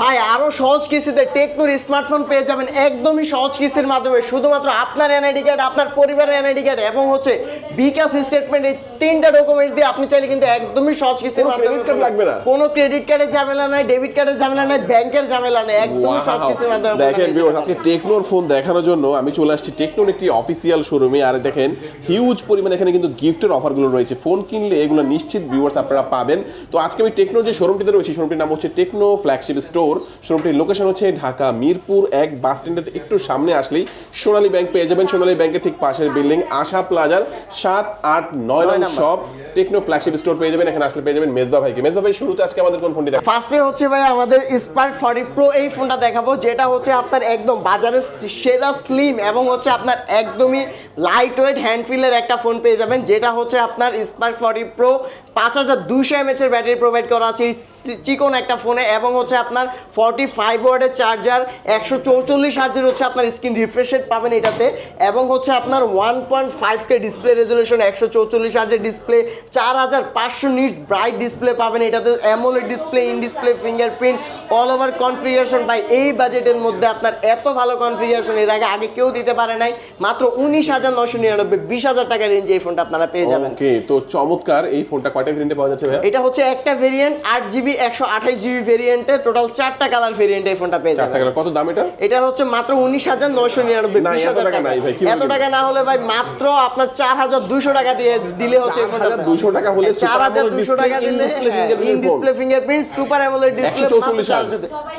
ভাই আরও সহজ কিস্তিতে টেকনোর স্মার্টফোন পেয়ে যাবেন একদমই সহজ কিস্তির মাধ্যমে। শুধুমাত্র আপনার এনআইডি কার্ড আপনার পরিবারের এনআইডি কার্ড এবং হচ্ছে বিকাশ স্টেটমেন্ট এই তিনটা ডকুমেন্টস দিয়ে আপনি চাইলে কিন্তু একদমই সহজ কিস্তির মাধ্যমে লাগবে না? কোনো ক্রেডিট কার্ডের ঝামেলা নাই ডেবিট কার্ডের ঝামেলা নাই ব্যাংকের ঝামেলা নাই একদমই সহজ কিস্তির মাধ্যমে দেখেন ভিউয়ার্স আজকে টেকনোর ফোন দেখানোর জন্য আমি চলে আসছি টেকনোর একটি অফিসিয়াল শোরুমে আর দেখেন হিউজ পরিমাণে এখানে কিন্তু গিফটের অফারগুলো রয়েছে। ফোন কিনলে এগুলো নিশ্চিত ভিউয়ার্স আপনারা পাবেন। তো আজকে আমি টেকনোর যে শোরুমটিতে রয়েছে শোরুমটির নাম হচ্ছে টেকনো ফ্ল্যাগশিপ স্টোর শোরুমটির লোকেশন হচ্ছে ঢাকা মিরপুর এক বাস স্ট্যান্ডের একটু সামনে আসলেই সোনালী ব্যাংক পেয়ে যাবেন। সোনালী ব্যাংকের ঠিক পাশের বিল্ডিং আশা প্লাজার সাত আট নয় নয় সব টেকনো ফ্ল্যাগশিপ স্টোর পেয়ে যাবেন। এখানে আসলে পেয়ে যাবেন মেজবা ভাইকে। মেজবা ভাই শুরুতে আজকে আমাদের কোন ফোনটি দেখা ফার্স্টে হচ্ছে ভাই আমাদের স্পার্ক ফর্টি প্রো এই ফোনটা দেখাবো যেটা হচ্ছে আপনার একদম বাজারের সেরা স্লিম এবং হচ্ছে আপনার একদমই লাইট ওয়েট হ্যান্ড ফিলের একটা ফোন পেয়ে যাবেন, যেটা হচ্ছে আপনার স্পার্ক ফর্টি প্রো পাঁচ হাজার দুশো এমএচ এর ব্যাটারি প্রোভাইড করা আছে। চিকন একটা ফোনে এবং হচ্ছে আপনার ফর্টি ফাইভ ওয়ার্ডের চার্জার একশো চৌচল্লিশ হার্জের হচ্ছে আপনার স্ক্রিন রিফ্রেশ পাবেন এটাতে, এবং হচ্ছে আপনার one point five K display resolution একশো চৌচল্লিশ হার্জের ডিসপ্লে চার হাজার পাঁচশো নিটস ব্রাইট ডিসপ্লে পাবেন এটাতে amoled display in display fingerprint all over configuration by এই বাজেটের মধ্যে আপনার এত ভালো কনফিগারেশন এর আগে আগে কেউ দিতে পারে নাই। মাত্র উনিশ হাজার নশো নিরানব্বই বিশ হাজার টাকা রেঞ্জে এই ফোনটা আপনারা পেয়ে যাবেন। ওকে তো চমৎকার এই ফোনটা কয়টা ভেরিয়েন্টে পাওয়া যাচ্ছে এটা হচ্ছে একটা ভেরিয়েন্ট আট জিবি একশো আঠাশ জিবি ভেরিয়েন্টে টোটাল চারটা কালার ভেরিয়েন্ট এই ফোনটা পেয়ে যাবেন। টাকা কত দাম এটা? এটার হচ্ছে মাত্র উনিশ হাজার নয়শো নিরানব্বই বিশ হাজার টাকা নাই ভাই, এত টাকা না হলে ভাই মাত্র আপনার চার হাজার দুইশো টাকা দিয়ে দিলে হচ্ছে 4200 টাকা হলে চার হাজার দুশো টাকা দিলে in display fingerprint super amoled display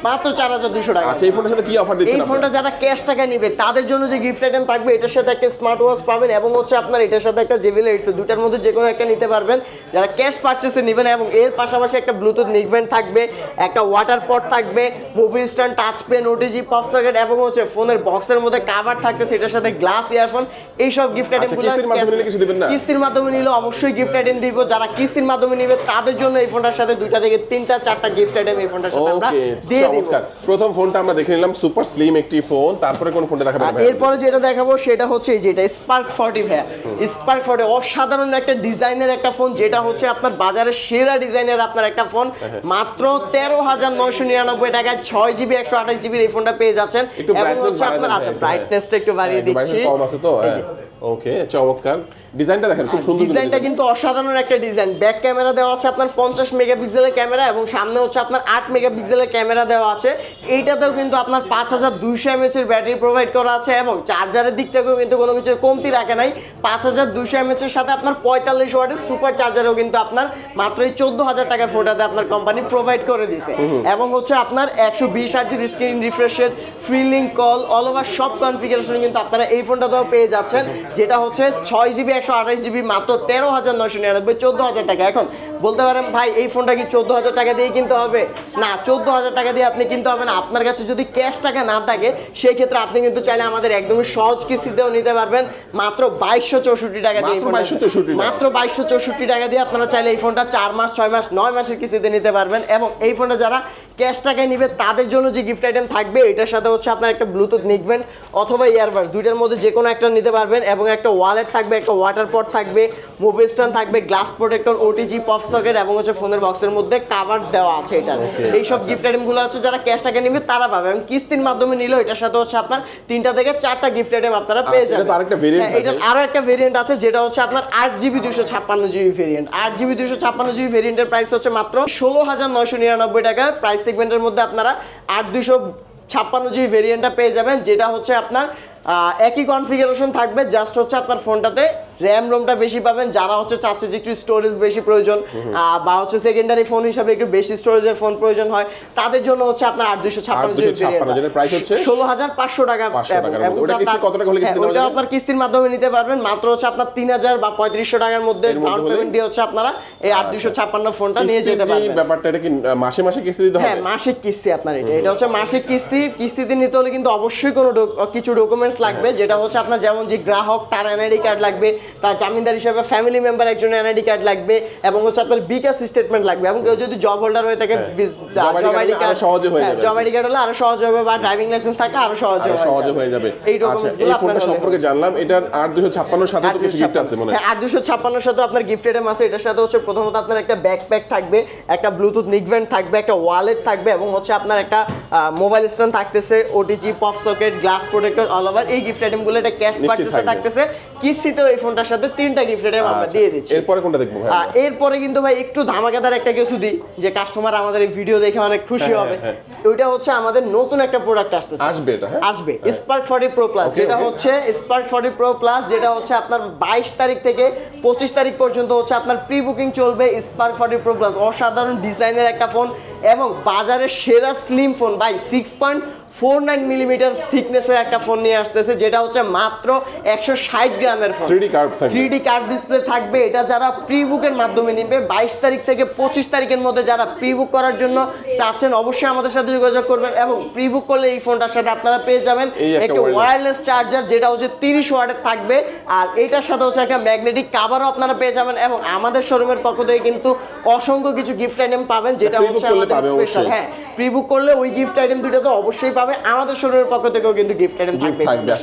মাত্র চার হাজার দুশো টাকা। আচ্ছা এই ফোনের সাথে কি অফার দিচ্ছেন এই ফোনটা যারা ক্যাশ টাকা নিবে তাদের জন্য যে গিফট আইটেম থাকবে এটার সাথে একটা স্মার্ট ওয়াচ পাবেন এবং হচ্ছে আপনার এটার সাথে একটা জেবিএল এইটস দুটার মধ্যে যে কোনো একটা নিতে পারবেন। যারা ক্যাশ পারচেসে নেবেন এবং এর পাশাপাশি একটা ব্লুটুথ নিকবেন থাকবে একটা ওয়াটার পট থাকবে movie stand touch pen OTG pop socket এবং হচ্ছে ফোনের বক্সের মধ্যে কাভার থাকবে সেটার সাথে গ্লাস ইয়ারফোন এই সব গিফট আইটেম আচ্ছা, কিস্তির মাধ্যমে নিলে অবশ্যই গিফট আইটেম দিব। যারা কিস্তির মাধ্যমে নিবে তাদের জন্য এই ফোনটার সাথে দুইটা থেকে তিনটা চারটা গিফট আইটেম এই ফোনটার সাথে আমরা দিয়ে দিব। প্রথম ফোনটা আমরা দেখে নিলাম সুপার স্লিম একটি ফোন তারপরে কোন ফোনটা দেখাবেন আর এরপরে যেটা দেখাবো সেটা হচ্ছে এই যেটা স্পার্ক ফর্টি ভাইয়া। স্পার্ক ফর্টি অসাধারণ একটা ডিজাইনের একটা ফোন যেটা হচ্ছে আপনার বাজারের সেরা ডিজাইনের আপনার একটা ফোন। হ্যাঁ, মাত্র তেরো হাজার নয়শো নিরানব্বই টাকায় ছয় জিবি একশো আঠাশ জিবির এই ফোনটা পেয়ে যাচ্ছেন। একটু এবং হচ্ছে আপনার আচ্ছা ব্রাইটনেসটা একটু বাড়িয়ে হ্যাঁ, দিচ্ছি। কম আছে তো ওকে চমৎকার। ডিজাইনটা দেখেন খুব সুন্দর ডিজাইনটা কিন্তু অসাধারণ একটা ডিজাইন ব্যাক ক্যামেরা দেওয়া আছে আপনার পঞ্চাশ মেগাপিক্সেলের ক্যামেরা এবং সামনে হচ্ছে আপনার আট মেগাপিক্সেলের ক্যামেরা দেওয়া আছে। এইটাতেও কিন্তু আপনার পাঁচ হাজার দুইশো ব্যাটারি প্রোভাইড করা আছে এবং চার্জারের দিক থেকেও কিন্তু কোনো কিছুর কমতি রাখে নাই। পাঁচ হাজার দুইশো সাথে আপনার পঁয়তাল্লিশ ওয়াটের সুপার চার্জারও কিন্তু আপনার মাত্র এই চোদ্দ হাজার টাকার ফোনটাতে আপনার কোম্পানি প্রোভাইড করে দিছে। এবং হচ্ছে আপনার একশো বিশ আটের স্ক্রিন রিফ্রেশের কল অল ওভার সব কনফিগারেশন কিন্তু আপনারা এই ফোনটাতেও পেয়ে যাচ্ছেন যেটা হচ্ছে ছয় জিবি একশো আঠাশ জিবি মাত্র তেরো হাজার নয়শো নিরানব্বই চোদ্দ হাজার টাকা। এখন বলতে পারেন ভাই এই ফোনটা কি চোদ্দ হাজার টাকা দিয়ে কিনতে হবে? না চোদ্দ হাজার টাকা দিয়ে আপনি কিনতে হবে না। আপনার কাছে যদি ক্যাশ টাকা না থাকে সেই ক্ষেত্রে আপনি কিন্তু চাইলে আমাদের একদমই সহজ কিস্তিতেও নিতে পারবেন। মাত্র বাইশশো চৌষট্টি টাকা দিয়ে 2264 টাকা। মাত্র বাইশশো চৌষট্টি টাকা দিয়ে আপনারা চাইলে এই ফোনটা চার মাস ছয় মাস নয় মাসের কিস্তিতে নিতে পারবেন। এবং এই ফোনটা যারা ক্যাশ টাকায় নিবে তাদের জন্য যে গিফট আইটেম থাকবে এটার সাথে হচ্ছে আপনার একটা ব্লুটুথ নিকবেন অথবা ইয়ারবাস দুইটার মধ্যে যে কোনো একটা নিতে পারবেন এবং একটা ওয়ালেট থাকবে একটা ওয়াটার পট থাকবে মোবাইল স্ট্যান্ড থাকবে glass protector OTG pop socket এবং হচ্ছে ফোনের বক্সের মধ্যে কাভার দেওয়া আছে এটা। এই সব গিফট আইটেমগুলো হচ্ছে যারা ক্যাশ টাকা নিবে তারা পাবে এবং কিস্তির মাধ্যমে নিলেও এটার সাথে হচ্ছে আপনার তিনটা থেকে চারটা গিফট আইটেম আপনারা পেয়ে আচ্ছা, এটা যাবেন। আরেকটা variant হ্যাঁ, এটা। আরও একটা ভেরিয়েন্ট আছে যেটা হচ্ছে আপনার আট জিবি দুশো ছাপ্পান্ন জিবি ভেরিয়েন্ট আট জিবি দুশো ছাপ্পান্ন জিবি ভেরিয়েন্টের প্রাইস হচ্ছে মাত্র ষোলো হাজার নয়শো নিরানব্বই টাকা। প্রাইস সেগমেন্টের মধ্যে আপনারা আট দুশো ছাপ্পান্ন জিবি ভেরিয়েন্টটা পেয়ে যাবেন যেটা হচ্ছে আপনার একই কনফিগারেশন থাকবে জাস্ট হচ্ছে আপনার ফোনটাতে র্যাম রোমটা বেশি পাবেন যারা হচ্ছে চাচ্ছে যে একটু স্টোরেজ বেশি প্রয়োজন বা হচ্ছে সেকেন্ডারি ফোন হিসাবে একটু বেশি স্টোরেজের ফোন প্রয়োজন হয় তাদের জন্য হচ্ছে আপনার আট দুশো ছাপ্পান্ন জিবি 856 হচ্ছে? ষোলো হাজার পাঁচশো টাকা 500 টাকার এবং- মধ্যে। ওটা হ্যাঁ? আপনার কিস্তির মাধ্যমে নিতে পারবেন মাত্র হচ্ছে আপনার তিন হাজার বা পঁয়ত্রিশশো টাকার মধ্যে ডাউন পেমেন্ট দিয়ে হচ্ছে আপনারা এই আট দুশো ছাপ্পান্ন ফোনটা নিয়ে যেতে পারবেন। ব্যাপারটা এটা কি মাসে মাসে কিস্তি দিতে হ্যাঁ হবে? মাসিক কিস্তি আপনার এটা। এটা হচ্ছে মাসিক কিস্তি। কিস্তিতে নিতে হলে কিন্তু অবশ্যই কোনো কিছু কিছু ডকুমেন্টস লাগবে যেটা হচ্ছে আপনার যেমন যে গ্রাহক তার এনআইডি কার্ড লাগবে তার জামিনদার হিসেবে ফ্যামিলি মেম্বার একজন এনআইডি কার্ড লাগবে এবং হচ্ছে আপনার বিকাশ স্টেটমেন্ট লাগবে এবং কেউ যদি জব হোল্ডার হয়ে থাকে সহজে হয়ে যাবে। জব আইডি কার্ড হলে আরও সহজ হবে বা ড্রাইভিং লাইসেন্স থাকলে আরও সহজে আরও হয়ে সহজে হয়ে যাবে। এই আচ্ছা আপনার সম্পর্কে জানলাম এটার আট দুশো ছাপ্পান্নর সাথে তো কিছু গিফট আছে মনে হয়। হ্যাঁ, সাথে আপনার গিফট আইটেম আছে এটার সাথে হচ্ছে প্রথমত আপনার একটা ব্যাকপ্যাক থাকবে একটা ব্লুটুথ নিকব্যান্ড থাকবে একটা ওয়ালেট থাকবে এবং হচ্ছে আপনার একটা মোবাইল স্ট্যান্ড থাকতেছে OTG pop socket glass protector all over এই গিফট আইটেমগুলো এটা ক্যাশ পারচেসে। থাকতেছে। কিস্তিতেও এই ফোনটার সাথে তিনটা গিফট আইটেম আমরা আচ্ছা, দিয়ে দিচ্ছি। এরপরে কোনটা দেখব ভাই এরপরে কিন্তু ভাই একটু ধামাকাদার একটা কিছু দিই যে কাস্টমার আমাদের এই ভিডিও দেখে অনেক খুশি হ্যাঁ, হবে। হ্যাঁ, ওইটা হচ্ছে আমাদের নতুন একটা প্রোডাক্ট আসতেছে। আসবে এটা হ্যাঁ? আসবে স্পার্ক ফর্টি প্রো প্লাস যেটা হচ্ছে স্পার্ক ফর্টি প্রো প্লাস যেটা হচ্ছে আপনার বাইশ তারিখ থেকে পঁচিশ তারিখ পর্যন্ত হচ্ছে আপনার প্রি বুকিং চলবে স্পার্ক ফর্টি প্রো প্লাস অসাধারণ ডিজাইনের একটা ফোন এবং বাজারের সেরা স্লিম ফোন ভাই six point four nine millimetre থিকনেসের একটা ফোন নিয়ে আসতেছে যেটা হচ্ছে মাত্র একশো ষাট গ্রামের ফোন। 3D কার্ভ থাকবে। থ্রি ডি কার্ড ডিসপ্লে থাকবে এটা যারা প্রি বুকের মাধ্যমে নিবে বাইশ তারিখ থেকে পঁচিশ তারিখের মধ্যে যারা প্রি বুক করার জন্য চাচ্ছেন অবশ্যই আমাদের সাথে যোগাযোগ করবেন এবং প্রি বুক করলে এই ফোনটার সাথে আপনারা পেয়ে যাবেন একটা ওয়্যারলেস চার্জার যেটা হচ্ছে তিরিশ ওয়াটের থাকবে আর এটার সাথে হচ্ছে একটা ম্যাগনেটিক কাভারও আপনারা পেয়ে যাবেন এবং আমাদের শোরুমের পক্ষ থেকে কিন্তু অসংখ্য কিছু গিফট আইটেম পাবেন যেটা হচ্ছে আমাদের স্পেশাল হ্যাঁ প্রি বুক করলে ওই গিফট আইটেম দুটো তো অবশ্যই পাবে আমাদের শোরুমের পক্ষ থেকেও কিন্তু গিফট আইটেম থাকবে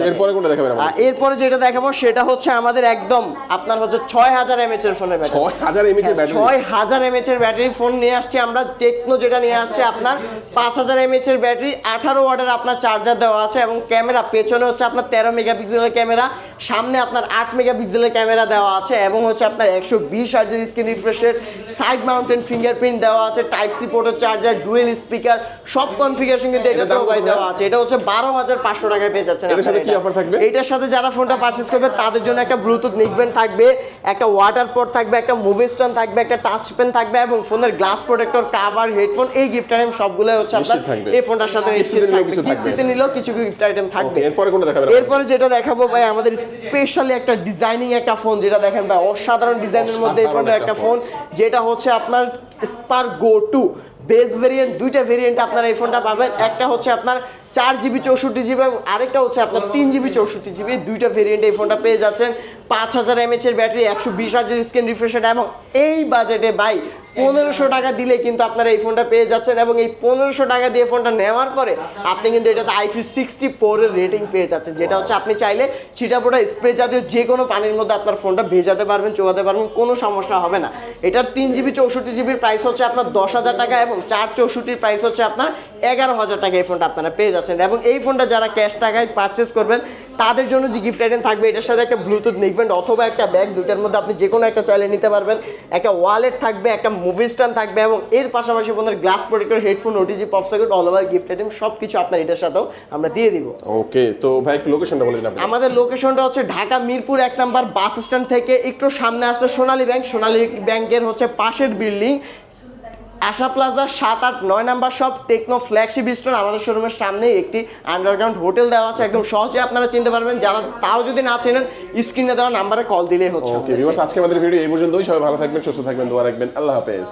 এরপরে কোনটা দেখাবেন এরপরে যেটা দেখাবো সেটা হচ্ছে আমাদের একদম আপনার হচ্ছে ছয় হাজার এমএচ এর ফোনের ব্যাটারি ছয় হাজার এমএচ এর ব্যাটারি ছয় হাজার এমএচ এর ব্যাটারি ফোন নিয়ে আসছে আমরা। টেকনো যেটা নিয়ে আসছে আপনার পাঁচ হাজার এমএচ এর ব্যাটারি আঠারো ওয়াটের আপনার চার্জার দেওয়া আছে এবং ক্যামেরা পেছনে হচ্ছে আপনার তেরো মেগাপিক্সেলের ক্যামেরা সামনে আপনার আট মেগাপিক্সেলের ক্যামেরা দেওয়া আছে এবং হচ্ছে আপনার একশো বিশ হাজার স্ক্রিন রিফ্রেশের সাইড মাউন্টেন ফিঙ্গারপ্রিন্ট দেওয়া আছে টাইপ সি পোর্টের চার্জার ডুয়েল স্পিকার সব কনফিগারেশন কিন্তু এটা ভাই? দেওয়া আছে। এটা হচ্ছে বারো হাজার পাঁচশো টাকায় পেয়ে যাচ্ছেন এটার সাথে কি offer থাকবে? এটার সাথে যারা ফোনটা পারচেজ করবে তাদের জন্য একটা ব্লুটুথ নিকবেন থাকবে একটা ওয়াটার পট থাকবে একটা মুভি স্ট্যান্ড থাকবে একটা টাচ পেন থাকবে এবং ফোনের গ্লাস প্রোটেক্টর কাভার হেডফোন এই গিফট আইটেম সবগুলো হচ্ছে আপনার এই ফোনটার সাথে কিস্তিতে নিলেও কিছু গিফট আইটেম থাকবে। এরপরে কোনটা দেখাবেন এরপরে যেটা দেখাবো ভাই আমাদের স্পেশালি একটা ডিজাইনিং একটা ফোন যেটা দেখেন ভাই অসাধারণ ডিজাইনের মধ্যে এই ফোনের একটা একটা ফোন যেটা হচ্ছে আপনার Spark go two base variant দুইটা ভেরিয়েন্ট আপনার এই ফোনটা পাবেন। একটা হচ্ছে আপনার চার জিবি চৌষট্টি জিবি এবং আরেকটা হচ্ছে আপনার তিন জিবি চৌষট্টি জিবি দুইটা ভেরিয়েন্ট এই ফোনটা পেয়ে যাচ্ছেন। পাঁচ হাজার এমএচ এর ব্যাটারি একশো বিশ হাজার স্ক্রিন রিফ্রেশন এবং এই বাজেটে ভাই পনেরোশো টাকা দিলে কিন্তু আপনারা এই ফোনটা পেয়ে যাচ্ছেন এবং এই পনেরোশো টাকা দিয়ে ফোনটা নেওয়ার পরে আপনি কিন্তু এটাতে আইফি সিক্সটি ফোরের রেটিং পেয়ে যাচ্ছেন, যেটা হচ্ছে আপনি চাইলে ছিটাপোটা স্প্রে জাতীয় যে কোনো পানির মধ্যে আপনার ফোনটা ভেজাতে পারবেন চোবাতে পারবেন, কোনো সমস্যা হবে না। এটার তিন জিবি চৌষট্টি জিবির প্রাইস হচ্ছে আপনার দশ হাজার টাকা এবং চার চৌষট্টির প্রাইস হচ্ছে আপনার এগারো হাজার টাকা এই ফোনটা আপনারা পেয়ে যাচ্ছেন। এবং এই ফোনটা যারা ক্যাশ টাকায় পারচেস করবেন, তাদের জন্য যে গিফট আইটেম থাকবে, এটার সাথে একটা ব্লুটুথ নিকবেন অথবা একটা ব্যাগ দুটার মধ্যে আপনি যে কোনো একটা চাইলে নিতে পারবেন। একটা ওয়ালেট থাকবে, একটা মুভি স্ট্যান্ড থাকবে এবং এর পাশাপাশি ফোনের glass protector headphone OTG pop socket all over gift item সব কিছু আপনার এটার সাথেও আমরা দিয়ে দিব। ওকে তো ভাই একটু লোকেশনটা বলে দিন আমাদের লোকেশনটা হচ্ছে ঢাকা মিরপুর এক নাম্বার বাস স্ট্যান্ড থেকে একটু সামনে আসছে সোনালী ব্যাংক সোনালী ব্যাংকের হচ্ছে পাশের বিল্ডিং আশা প্লাজা সাত আট নয় নাম্বার সব টেকনো ফ্ল্যাগশিপ স্টোর আমাদের শোরুমের সামনে একটি আন্ডারগ্রাউন্ড হোটেল দেওয়া আছে। একদম সহজে আপনারা চিনতে পারবেন। যারা তাও যদি না চেনেন স্ক্রিনে দেওয়া নাম্বারে কল দিলেই হচ্ছে ওকে ভিউয়ার্স আজকে আমাদের ভিডিও এই পর্যন্তই। সবাই ভালো থাকবেন সুস্থ থাকবেন দোয়া রাখবেন। আল্লাহ হাফেজ।